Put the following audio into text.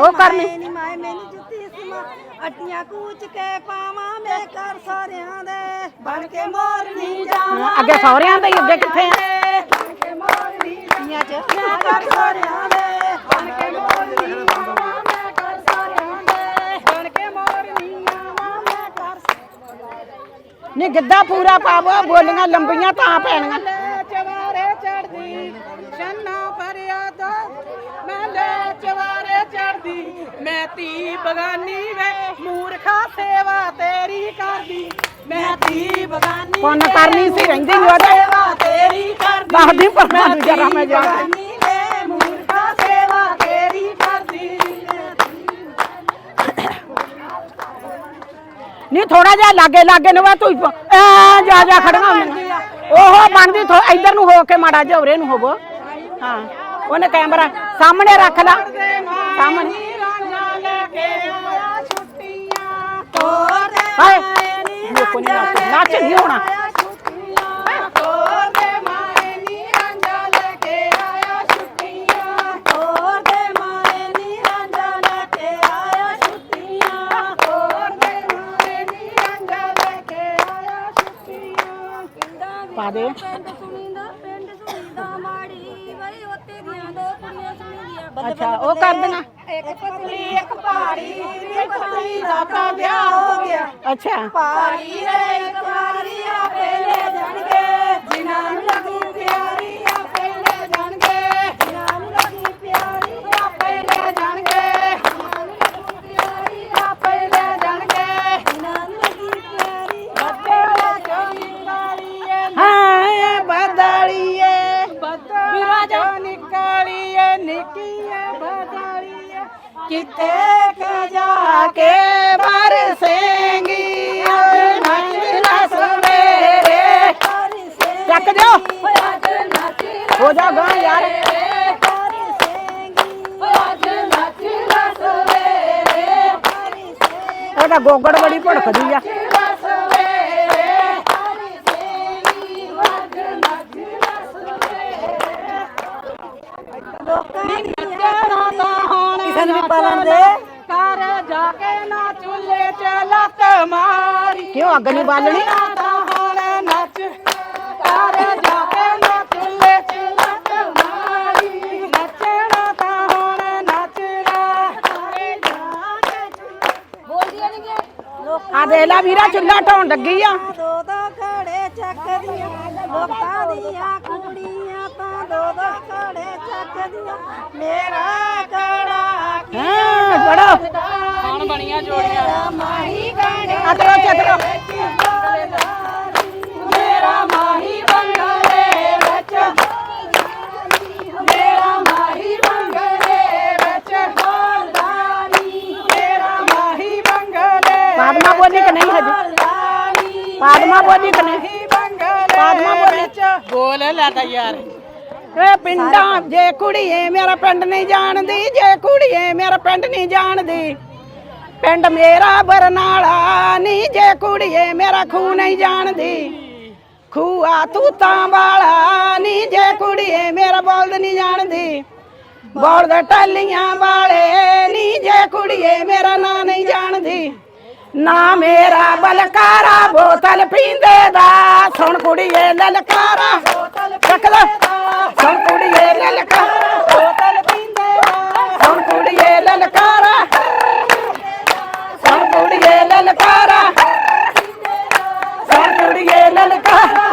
ਉਹ ਕਰਨੀ। ਨੀ ਮਾਏ ਮੇਰੀ ਜੁੱਤੀ ਸਮਾ ਅੱਟੀਆਂ ਕੂਚ ਕੇ ਪਾਵਾਂ ਮੈਂ ਕਰ ਸਾਰਿਆਂ ਦੇ। ਬਣ ਕੇ ਮੋਰਨੀ ਜਾਵਾਂ ਅੱਗੇ ਸਹੁਰਿਆਂ ਦੇ ਹੀ, ਅੱਗੇ ਕਿੱਥੇ ਆ? ਬਣ ਕੇ ਮੋਰਨੀ ਜਾਵਾਂ ਚ। ਮੈਂ ਕਰ ਸਾਰਿਆਂ ਦੇ। ਬਣ ਕੇ ਮੋਰਨੀ ਜਾਵਾਂ ਮੈਂ ਕਰ ਸਾਰਿਆਂ ਦੇ। ਬਣ ਕੇ ਮੋਰਨੀ ਜਾਵਾਂ ਮੈਂ ਕਰ ਨਹੀਂ ਗਿੱਧਾ ਪੂਰਾ ਪਾਵੋ ਬੋਲੀਆਂ ਲੰਬੀਆਂ ਤਾਂ ਪੈਣੀਆਂ ਲੈ ਚਵਾਰੇ ਚੜਦੀ ਛੰਨਾ ਭਰਿਆ ਦੋ ਮੈਂ ਲੈ ਚਵਾਰੇ ਚੜਦੀ ਮੈਂ ਧੀ ਬਗਾਨੀ ਵੇ ਮੂਰਖਾ ਸੇਵਾ ਤੇਰੀ ਕਰਦੀ। ਮੈਂ ਧੀ ਬਗਾਨੀ ਪੁੰਨ ਕਰਨੀ ਸੀ, ਰਹਿੰਦੀ ਨੀ ਉਹਦੇ। ਸੇਵਾ ਤੇਰੀ ਕਰਦੀ। ਦੱਸਦੀ ਪਰ ਮੈਂ ਜਰਾ ਮੈਂ ਜਾ ਕੇ। ਬਗਾਨੀ ਵੇ ਮੂਰਖਾ ਸੇਵਾ ਤੇਰੀ ਕਰਦੀ। ਨਹੀਂ ਥੋੜਾ ਜਿਹਾ ਲਾਗੇ ਲਾਗੇ ਨੂੰ ਵਾ ਤੂੰ ਐ ਜਾ ਜਾ ਖੜੀਆਂ ਹੁੰਦੀਆਂ ਉਹ ਬਣਦੀ ਥੋ ਇੱਧਰ ਨੂੰ ਹੋ ਕੇ ਮਾੜਾ ਜਿਹਾ ਉਰੇ ਨੂੰ ਹੋਵੋ ਹਾਂ ਉਹਨੇ ਕੈਮਰਾ ਸਾਹਮਣੇ ਰੱਖ ਲਾ। ਸਾਹਮਣੇ। ਕੇ ਆਇਆ ਛੁੱਟੀਆਂ ਤੋਰ ਦੇ। ਹਾਏ ਮਾਏ ਨੀ ਲੋਕੋ ਨਹੀਂ ਨੱਚ ਨੱਚ ਨਹੀਂ ਹੋਣਾ ਆਇਆ ਛੁੱਟੀਆਂ ਅੱਛਾ ਉਹ ਕਰ ਦੇਣਾ। ਇੱਕ ਪਤਲੀ ਇੱਕ ਵੀ ਪਤਲੀ ਦਾ ਤਾਂ ਵਿਆਹ ਹੋ ਗਿਆ। ਅੱਛਾ। ਪਹਾੜੀ ਰੇ ਇੱਕ ਨਿਕਲੀਏ ਨਿੱਕੀਏ ਬਦਲੀਏ ਕਿਤੇ ਕੇ ਜਾ ਕੇ ਬਰਸੇਂਗੀ ਨੱਚਣਾ ਸਵੇਰੇ ਚੱਕ ਦਿਓ। ਹੋ ਜਾ ਗਾ ਯਾਰ। ਉਹਦਾ ਗੋਗੜ ਬੜੀ ਭੜਕਦੀ ਆ। ਕਿਸੇ ਨੂੰ ਵੀ ਪਾਲਣ ਦੇ ਕਰ ਜਾ ਕੇ ਨਾ ਚੁੱਲੇ ਚ ਲੱਤ ਮਾਰੀ। ਕਿਉਂ ਅੱਗ ਨਹੀਂ ਬਾਲਣੀ? ਤਾਂ ਹੁਣ ਨੱਚ ਕਰ ਜਾ ਕੇ ਨਾ ਚੁੱਲੇ ਚ ਲੱਤ ਮਾਰੀ। ਨੱਚਣਾ ਤਾਂ ਹੁਣ ਨੱਚਣਾ ਸਾਰੇ ਜਾ ਕੇ ਬੋਲਦੀਆਂ ਨਹੀਂ ਆ ਦੇਖ ਲੈ ਵੀਰਾ ਚੁੱਲਾ ਢਾਉਣ ਲੱਗੀ ਆ। ਦੋ ਦੋ ਘੜੇ ਚੱਕਦੀਆਂ ਲੋਕਾਂ ਦੀਆਂ ਕੁੜੀਆਂ ਤਾਂ ਦੋ ਦੋ ਮੇਰਾ ਘੜਾ ਹਾਂ ਬੜਾ। ਹੁਣ ਬਣੀਆਂ ਜੋੜੀਆਂ। ਮਾਹੀ ਗਾਣੇ ਅਤਰੋ ਚਤਰੋ ਮੇਰਾ ਮਾਹੀ ਬੰਗਲੇ ਵਿੱਚ। ਮੇਰਾ ਮਾਹੀ ਬੰਗਲੇ ਵਿੱਚ। ਹੋਲਦਾਰੀ ਮੇਰਾ ਮਾਹੀ ਬੰਗਲੇ ਪਾਦਮਾ ਬੋਲੀ ਕਿ ਨਹੀਂ ਹਜੇ? ਪਾਦਮਾ ਬੋਲੀ ਕਿ ਨਹੀਂ? ਪਾਦਮਾ ਬੋਲੀ। ਬੋਲ ਲੈ ਤਾ ਯਾਰ। ਏ ਪਿੰਡਾਂ ਜੇ ਕੁੜੀਏ ਮੇਰਾ ਪਿੰਡ ਨਹੀਂ ਜਾਣਦੀ ਜੇ ਕੁੜੀਏ ਮੇਰਾ ਪਿੰਡ ਨਹੀਂ ਜਾਣਦੀ। ਪਿੰਡ ਮੇਰਾ ਬਰਨਾਲਾ ਨਹੀਂ ਜੇ ਕੁੜੀਏ ਮੇਰਾ ਖੂ ਨਹੀਂ ਜਾਣਦੀ। ਖੂਆ ਤੂਤਾਂ ਵਾਲਾ ਨਹੀਂ ਜੇ ਕੁੜੀਏ ਮੇਰਾ ਬੋਲਦ ਨਹੀਂ ਜਾਣਦੀ। ਬੋਲਦ ਟੱਲੀਆਂ ਵਾਲੇ ਨਹੀਂ ਜੇ ਕੁੜੀਏ ਮੇਰਾ ਨਾਂ ਨਹੀਂ ਜਾਣਦੀ। ਨਾ ਮੇਰਾ ਬਲਕਾਰਾ ਬੋਤਲ ਪੀਂਦੇ ਦਾ। ਸੁਣ ਕੁੜੀਏ ਲਲਕਾਰਾ। ਚੱਕ ਲੈ ਸੁਣ ਕੁੜੀਏ ਲਲਕਾਰਾ। ਬੋਤਲ ਪੀਂਦੇ ਦਾ ਸੁਣ ਕੁੜੀਏ ਲਲਕਾਰਾ। ਸੁਣ ਕੁੜੀਏ ਲਲਕਾਰਾ। ਸੁਣ ਕੁੜੀਏ ਲਲਕਾਰਾ।